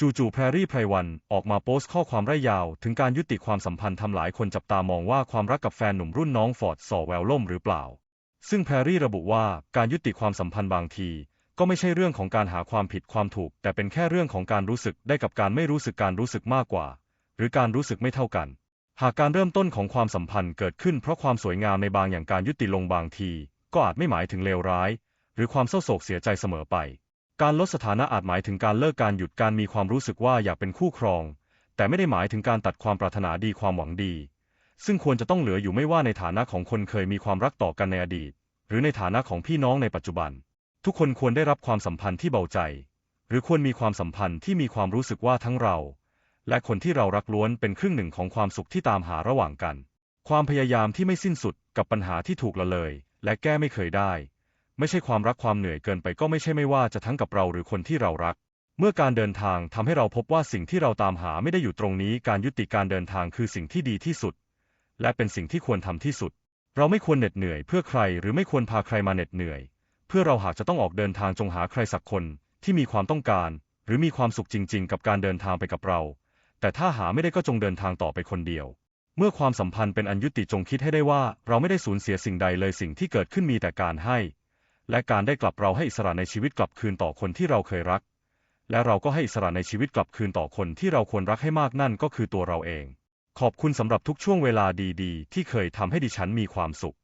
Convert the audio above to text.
จู่ๆแพรรี่ไพรวันออกมาโพสต์ข้อความไร่ยาว ถึงการยุติความสัมพันธ์ทำหลายคนจับตามองว่าความรักกับแฟนหนุ่มรุ่นน้องฟอร์ดส่อแววล่มหรือเปล่า ซึ่งแพรรี่ระบุว่าการยุติความสัมพันธ์บางที ก็ไม่ใช่เรื่องของการหาความผิดความถูก แต่เป็นแค่เรื่องของการรู้สึกได้กับการไม่รู้สึกการรู้สึกมากกว่า หรือการรู้สึกไม่เท่ากัน หากการเริ่มต้นของความสัมพันธ์เกิดขึ้นเพราะความสวยงามในบางอย่างการยุติลงบางที ก็อาจไม่หมายถึงเลวร้าย หรือความเศร้าโศกเสียใจเสมอไป การลดสถานะอาจหมายถึงการเลิกการหยุดการมีความรู้สึกว่าอยากเป็นคู่ครอง แต่ไม่ได้หมายถึงการตัดความปรารถนาดีความหวังดี ซึ่งควรจะต้องเหลืออยู่ไม่ว่าในฐานะของคนเคยมีความรักต่อกันในอดีต หรือในฐานะของพี่น้องในปัจจุบัน ทุกคนควรได้รับความสัมพันธ์ที่เบาใจ หรือควรมีความสัมพันธ์ที่มีความรู้สึกว่าทั้งเรา และคนที่เรารักล้วนเป็นครึ่งหนึ่งของความสุขที่ตามหาระหว่างกัน ความพยายามที่ไม่สิ้นสุดกับปัญหาที่ถูกละเลย และแก้ไม่เคยได้ ไม่ใช่ความรักความเหนื่อยเกินไปก็ไม่ใช่ไม่ว่าจะทั้งกับเราหรือคนที่เรารัก เมื่อการเดินทางทำให้เราพบว่าสิ่งที่เราตามหาไม่ได้อยู่ตรงนี้การยุติการเดินทางคือสิ่งที่ดีที่สุด และเป็นสิ่งที่ควรทำที่สุด เราไม่ควรเหน็ดเหนื่อยเพื่อใครหรือไม่ควรพาใครมาเหน็ดเหนื่อย เพื่อเราหากจะต้องออกเดินทางจงหาใครสักคนที่มีความต้องการ หรือมีความสุขจริง ๆ กับการเดินทางไปกับเรา แต่ถ้าหาไม่ได้ก็จงเดินทางต่อไปคนเดียวเมื่อความสัมพันธ์เป็นอันยุติจงคิดให้ได้ว่า เราไม่ได้สูญเสียสิ่งใดเลยสิ่งที่เกิดขึ้นมีแต่การให้ และการได้กลับเราให้อิสระในชีวิตกลับคืนต่อคนที่เราเคยรัก และเราก็ให้อิสระในชีวิตกลับคืนต่อคนที่เราควรรักให้มากนั่นก็คือตัวเราเอง ขอบคุณสำหรับทุกช่วงเวลาดีๆ ที่เคยทำให้ดิฉันมีความสุข